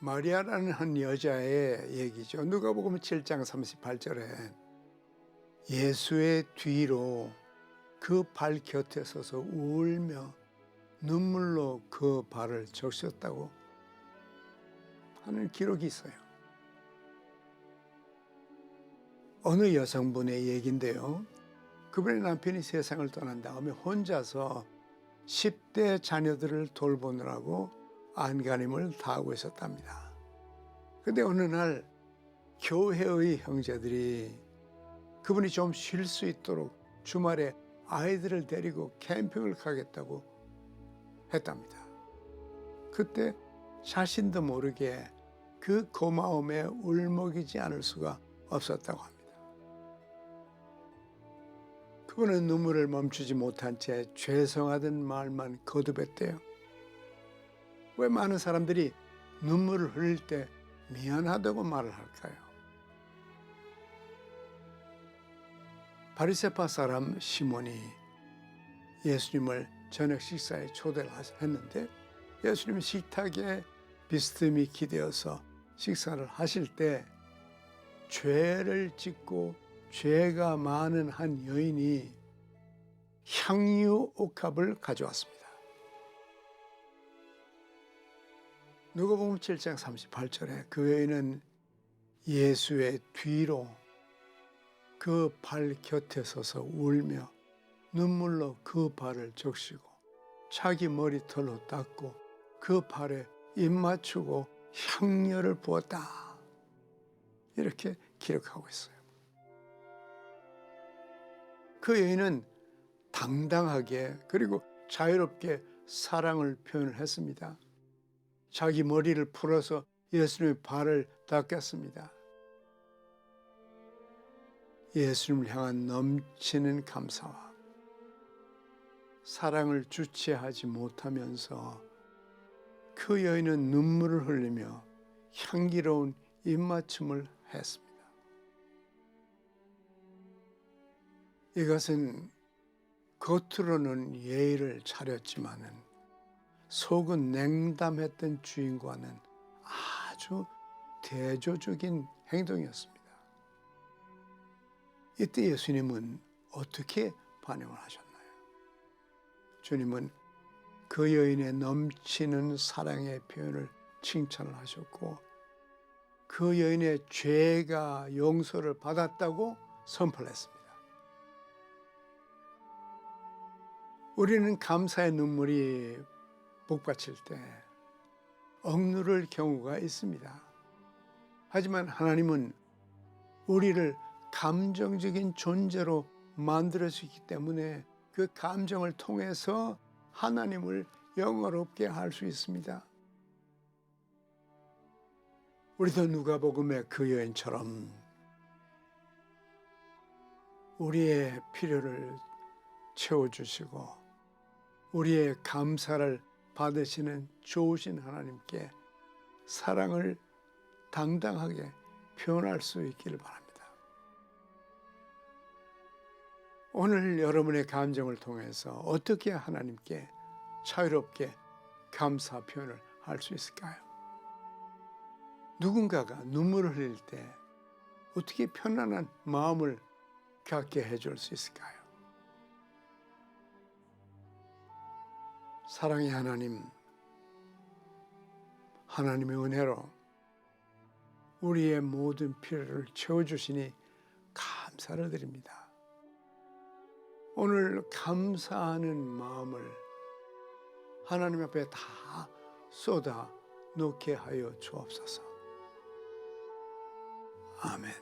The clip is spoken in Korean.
마리아라는 한 여자의 얘기죠. 누가 보면 7장 38절에 예수의 뒤로 그 발 곁에 서서 울며 눈물로 그 발을 적셨다고 하는 기록이 있어요. 어느 여성분의 얘기인데요. 그분의 남편이 세상을 떠난 다음에 혼자서 10대 자녀들을 돌보느라고 안간힘을 다하고 있었답니다. 근데 어느 날 교회의 형제들이 그분이 좀 쉴 수 있도록 주말에 아이들을 데리고 캠핑을 가겠다고 했답니다. 그때 자신도 모르게 그 고마움에 울먹이지 않을 수가 없었다고 합니다. 그분은 눈물을 멈추지 못한 채 죄송하던 말만 거듭했대요. 왜 많은 사람들이 눈물을 흘릴 때 미안하다고 말을 할까요? 바리세파 사람 시몬이 예수님을 저녁 식사에 초대를 했는데 예수님이 식탁에 비스듬히 기대어서 식사를 하실 때 죄를 짓고 죄가 많은 한 여인이 향유 옥합을 가져왔습니다. 누가 보면 7장 38절에 그 여인은 예수의 뒤로 그 발 곁에 서서 울며 눈물로 그 발을 적시고 자기 머리털로 닦고 그 발에 입 맞추고 향료를 부었다. 이렇게 기록하고 있어요. 그 여인은 당당하게 그리고 자유롭게 사랑을 표현을 했습니다. 자기 머리를 풀어서 예수님의 발을 닦았습니다. 예수님을 향한 넘치는 감사와 사랑을 주체하지 못하면서 그 여인은 눈물을 흘리며 향기로운 입맞춤을 했습니다. 이것은 겉으로는 예의를 차렸지만은 속은 냉담했던 주인과는 아주 대조적인 행동이었습니다. 이때 예수님은 어떻게 반응을 하셨나요? 주님은 그 여인의 넘치는 사랑의 표현을 칭찬을 하셨고 그 여인의 죄가 용서를 받았다고 선포를 했습니다. 우리는 감사의 눈물이 복받칠 때 억누를 경우가 있습니다. 하지만 하나님은 우리를 감정적인 존재로 만들어주기 때문에 그 감정을 통해서 하나님을 영어롭게 할 수 있습니다. 우리도 누가복음의 그 여인처럼 우리의 필요를 채워주시고 우리의 감사를 받으시는 좋으신 하나님께 사랑을 당당하게 표현할 수 있기를 바랍니다. 오늘 여러분의 감정을 통해서 어떻게 하나님께 자유롭게 감사 표현을 할 수 있을까요? 누군가가 눈물을 흘릴 때 어떻게 편안한 마음을 갖게 해줄 수 있을까요? 사랑의 하나님, 하나님의 은혜로 우리의 모든 필요를 채워주시니 감사를 드립니다. 오늘 감사하는 마음을 하나님 앞에 다 쏟아 놓게 하여 주옵소서. 아멘.